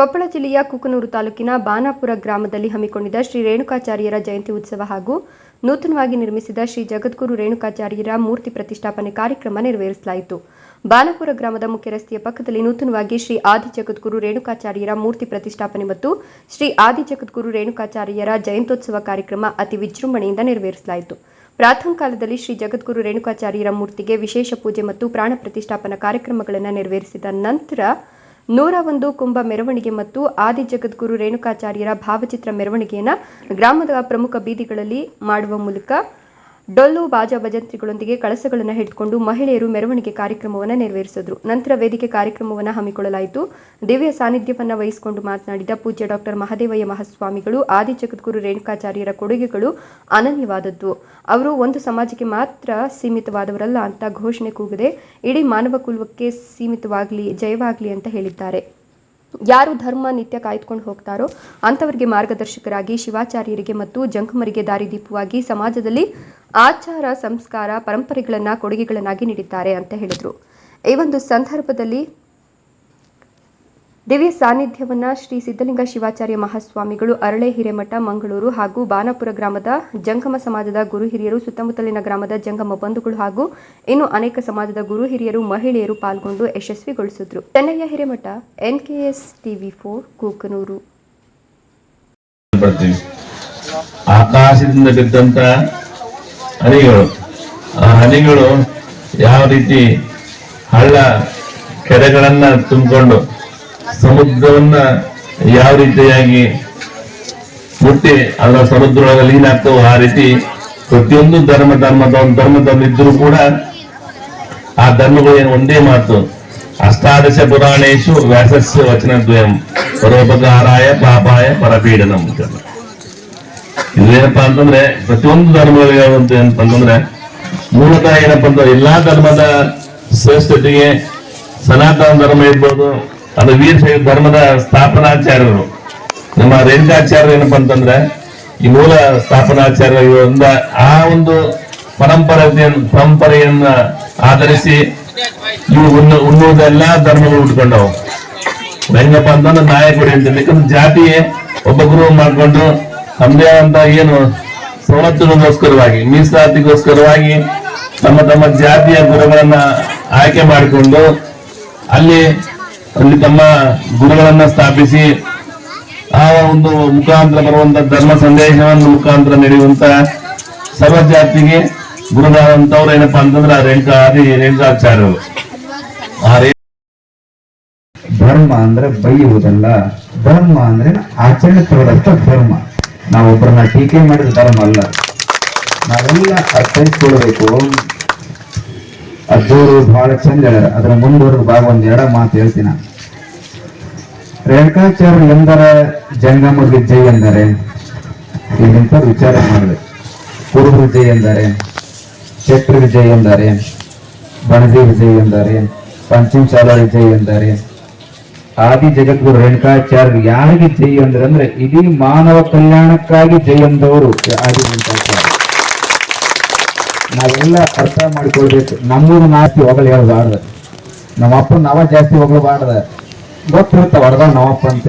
ಕೊಪ್ಪಳ ಜಿಲ್ಲೆಯ ಕುಕನೂರು ತಾಲೂಕಿನ ಬಾನಾಪುರ ಗ್ರಾಮದಲ್ಲಿ ಹಮ್ಮಿಕೊಂಡಿದ್ದ ಶ್ರೀ ರೇಣುಕಾಚಾರ್ಯರ ಜಯಂತಿ ಉತ್ಸವ ಹಾಗೂ ನೂತನವಾಗಿ ನಿರ್ಮಿಸಿದ ಶ್ರೀ ಜಗದ್ಗುರು ರೇಣುಕಾಚಾರ್ಯರ ಮೂರ್ತಿ ಪ್ರತಿಷ್ಠಾಪನೆ ಕಾರ್ಯಕ್ರಮ ನೆರವೇರಿಸಲಾಯಿತು. ಬಾನಾಪುರ ಗ್ರಾಮದ ಮುಖ್ಯ ರಸ್ತೆಯ ಪಕ್ಕದಲ್ಲಿ ನೂತನವಾಗಿ ಶ್ರೀ ಆದಿ ಜಗದ್ಗುರು ರೇಣುಕಾಚಾರ್ಯರ ಮೂರ್ತಿ ಪ್ರತಿಷ್ಠಾಪನೆ ಮತ್ತು ಶ್ರೀ ಆದಿ ಜಗದ್ಗುರು ರೇಣುಕಾಚಾರ್ಯರ ಜಯಂತ್ಯೋತ್ಸವ ಕಾರ್ಯಕ್ರಮ ಅತಿ ವಿಜೃಂಭಣೆಯಿಂದ ನೆರವೇರಿಸಲಾಯಿತು. ಪ್ರಾಥಮಿಕ ಕಾಲದಲ್ಲಿ ಶ್ರೀ ಜಗದ್ಗುರು ರೇಣುಕಾಚಾರ್ಯರ ಮೂರ್ತಿಗೆ ವಿಶೇಷ ಪೂಜೆ ಮತ್ತು ಪ್ರಾಣ ಪ್ರತಿಷ್ಠಾಪನಾ ಕಾರ್ಯಕ್ರಮಗಳನ್ನು ನೆರವೇರಿಸಿದ ನಂತರ ನೂರ ಒಂದು ಕುಂಭ ಮೆರವಣಿಗೆ ಮತ್ತು ಆದಿ ಜಗದ್ಗುರು ರೇಣುಕಾಚಾರ್ಯರ ಭಾವಚಿತ್ರ ಮೆರವಣಿಗೆಯನ್ನು ಗ್ರಾಮದ ಪ್ರಮುಖ ಬೀದಿಗಳಲ್ಲಿ ಮಾಡುವ ಮೂಲಕ ಡೊಳ್ಳು, ಬಾಜಾ ಭಜಂತ್ರಿಗಳೊಂದಿಗೆ ಕಳಸಗಳನ್ನು ಹಿಡಿದುಕೊಂಡು ಮಹಿಳೆಯರು ಮೆರವಣಿಗೆ ಕಾರ್ಯಕ್ರಮವನ್ನು ನೆರವೇರಿಸಿದರು. ನಂತರ ವೇದಿಕೆ ಕಾರ್ಯಕ್ರಮವನ್ನು ಹಮ್ಮಿಕೊಳ್ಳಲಾಯಿತು. ದಿವ್ಯ ಸಾನ್ನಿಧ್ಯವನ್ನು ವಹಿಸಿಕೊಂಡು ಮಾತನಾಡಿದ ಪೂಜ್ಯ ಡಾಕ್ಟರ್ ಮಹದೇವಯ್ಯ ಮಹಾಸ್ವಾಮಿಗಳು, ಆದಿ ಜಗದ್ಗುರು ರೇಣುಕಾಚಾರ್ಯರ ಕೊಡುಗೆಗಳು ಅನನ್ಯವಾದದ್ದು. ಅವರು ಒಂದು ಸಮಾಜಕ್ಕೆ ಮಾತ್ರ ಸೀಮಿತವಾದವರಲ್ಲ ಅಂತ ಘೋಷಣೆ ಕೂಗದೆ, ಇಡೀ ಮಾನವ ಕುಲಕ್ಕೆ ಸೀಮಿತವಾಗಲಿ, ಜಯವಾಗಲಿ ಅಂತ ಹೇಳಿದ್ದಾರೆ. ಯಾರು ಧರ್ಮ, ನಿತ್ಯ ಕಾಯ್ದುಕೊಂಡು ಹೋಗ್ತಾರೋ ಅಂಥವರಿಗೆ ಮಾರ್ಗದರ್ಶಕರಾಗಿ ಶಿವಾಚಾರ್ಯರಿಗೆ ಮತ್ತು ಜಂಕಮರಿಗೆ ದಾರಿದೀಪವಾಗಿ ಸಮಾಜದಲ್ಲಿ ಆಚಾರ, ಸಂಸ್ಕಾರ, ಪರಂಪರೆಗಳನ್ನು, ಕೊಡುಗೆಗಳನ್ನಾಗಿ ನೀಡಿದ್ದಾರೆ ಅಂತ ಹೇಳಿದರು. ಈ ಒಂದು ಸಂದರ್ಭದಲ್ಲಿ ದಿವ್ಯ ಸಾನ್ನಿಧ್ಯವನ್ನು ಶ್ರೀ ಸಿದ್ದಲಿಂಗ ಶಿವಾಚಾರ್ಯ ಮಹಾಸ್ವಾಮಿಗಳು ಅರಳೆ ಹಿರೇಮಠ, ಮಂಗಳೂರು ಹಾಗೂ ಬಾನಾಪುರ ಗ್ರಾಮದ ಜಂಗಮ ಸಮಾಜದ ಗುರು ಹಿರಿಯರು, ಸುತ್ತಮುತ್ತಲಿನ ಗ್ರಾಮದ ಜಂಗಮ ಬಂಧುಗಳು ಹಾಗೂ ಇನ್ನು ಅನೇಕ ಸಮಾಜದ ಗುರು ಹಿರಿಯರು, ಮಹಿಳೆಯರು ಪಾಲ್ಗೊಂಡು ಯಶಸ್ವಿಗೊಳಿಸಿದ್ರು. Chennayya Hiremath, NKS TV four, Kukanur. ಆಕಾಶದಿಂದ ಬಿದ್ದಂತ ಹನಿಗಳು. ಆ ಯಾವ ರೀತಿ ಹಳ್ಳ ಕೆರೆಗಳನ್ನ ತುಂಬಿಕೊಂಡು ಸಮುದ್ರವನ್ನ ಯಾವ ರೀತಿಯಾಗಿ ಮುಟ್ಟಿ ಅದರ ಸಮುದ್ರೊಳಗೆ ಲೀನ್ ಆಗ್ತವೋ ಆ ರೀತಿ ಪ್ರತಿಯೊಂದು ಧರ್ಮ ಧರ್ಮದ ಒಂದು ಧರ್ಮದಲ್ಲಿದ್ದರೂ ಕೂಡ ಆ ಧರ್ಮಗಳು ಏನು ಒಂದೇ ಮಾತು. ಅಷ್ಟಾದಶ ಪುರಾಣೇಶು ವ್ಯಾಸಸ್ಯ ವಚನದ್ವಯಂ. ಪರೋಪಕಾರಾಯ ಪಾಪಾಯ ಪರಪೀಡನ ಇದೇನಪ್ಪ ಅಂತಂದ್ರೆ ಪ್ರತಿಯೊಂದು ಧರ್ಮಗಳು ಏನಪ್ಪಾ ಅಂತಂದ್ರೆ ಮೂಲತಃ ಏನಪ್ಪಾ ಅಂತಂದ್ರೆ ಎಲ್ಲಾ ಧರ್ಮದ ಶ್ರೇಷ್ಠತೆಗೆ ಸನಾತನ ಧರ್ಮ ಇರ್ಬೋದು ಅದು ವೀರ ಧರ್ಮದ ಸ್ಥಾಪನಾಚಾರ್ಯರು. ನಮ್ಮ ರೇಣುಕಾಚಾರ್ಯರು ಏನಪ್ಪ ಅಂತಂದ್ರೆ, ಈ ಮೂಲ ಸ್ಥಾಪನಾಚಾರ್ಯ ಇವರಿಂದ ಆ ಒಂದು ಪರಂಪರೆ ಪರಂಪರೆಯನ್ನ ಆಧರಿಸಿ ಇವು ಉನ್ನ, ಉಣ್ಣುವುದೆಲ್ಲ ಧರ್ಮಗಳು ಉಟ್ಕೊಂಡವು. ಹೆಂಗಪ್ಪ ಅಂತಂದ್ರೆ ನಾಯಕರು ಅಂತ ಯಾಕಂದ್ರೆ ಜಾತಿ ಒಬ್ಬ ಗುರು ಮಾಡ್ಕೊಂಡು ತಮ್ಮದೇ ಅಂತ ಏನು ಸವಲತ್ತುಗಳಿಗೋಸ್ಕರವಾಗಿ, ಮೀಸಲಾತಿಗೋಸ್ಕರವಾಗಿ ತಮ್ಮ ತಮ್ಮ ಜಾತಿಯ ಗುರುಗಳನ್ನ ಆಯ್ಕೆ ಮಾಡಿಕೊಂಡು ಅಲ್ಲಿ ಅಲ್ಲಿ ತಮ್ಮ ಗುರುಗಳನ್ನ ಸ್ಥಾಪಿಸಿ ಆ ಒಂದು ಮುಖಾಂತರ ಬರುವಂತ ಧರ್ಮ ಸಂದೇಶವನ್ನು ಮುಖಾಂತರ ನಡೆಯುವಂತ ಸರ್ವ ಜಾತಿಗೆ ಗುರುಗಳಾದಂತವ್ರು ಏನಪ್ಪಾ ಅಂತಂದ್ರೆ ಆ ರೇಣುಕಾ ಆದಿ ರೇಣುಕಾಚಾರ್ಯರು. ಆ ಧರ್ಮ ಅಂದ್ರೆ ಬೈಯುವುದಲ್ಲ, ಧರ್ಮ ಅಂದ್ರೆ ಆಚರಣೆ ತಗೊಳ್ಳಂತ ಧರ್ಮ. ನಾವೊಬ್ಬರನ್ನ ಟೀಕೆ ಮಾಡಿದ ಧರ್ಮ ಅಲ್ಲ. ನಾವೆಲ್ಲ ಅರ್ಥೈಸ್ಕೊಳ್ಬೇಕು ಅದ್ದೂರು ಬಹಳ ಚಂದ ಹೇಳ್ಯಾರ. ಅದ್ರ ಭಾಗ ಒಂದ್ ಎರಡ ಮಾತು ಹೇಳ್ತೀನಿ. ರೇಣುಕಾಚಾರ್ಯ ಎಂದರ ಜಂಗಮ ವಿಜಯ್ ಎಂದರೆ? ಇಲ್ಲಿಂತ ವಿಚಾರ ಮಾಡಿದೆ ಕುರು ವಿಜಯ್ ಎಂದರೆ? ಚಕ್ರ ವಿಜಯ್ ಎಂದರೆ? ಬಣಜಿ ವಿಜಯ್ ಎಂದರೆ? ಪಂಚಮಸಾಲ ವಿಜಯ್ ಎಂದರೆ? ಆದಿ ಜಗದ್ಗುರು ರೇಣುಕಾಚಾರ್ಯ ಯಾರಿಗೆ ಜೈ ಅಂದ್ರೆ ಅಂದ್ರೆ ಇಡೀ ಮಾನವ ಕಲ್ಯಾಣಕ್ಕಾಗಿ ಜೈ ಎಂದವರು. ಆದಿ ರೇಣುಕಾಚಾರ್ಯ. ನಾವೆಲ್ಲ ಅರ್ಥ ಮಾಡ್ಕೊಳ್ಬೇಕು. ನಮ್ಮೂರು ನಾಸ್ತಿ ಹೊಗಳು ಹೇಳ್ಬಾರ್ದು. ನಮ್ಮ ಅಪ್ಪ ನಾವ ಜಾಸ್ತಿ ಹೊಗಳಬಾರ್ದ ಗೊತ್ತಿರುತ್ತೆ ಹೊಡೆದ ನಮ್ಮಪ್ಪ ಅಂತ.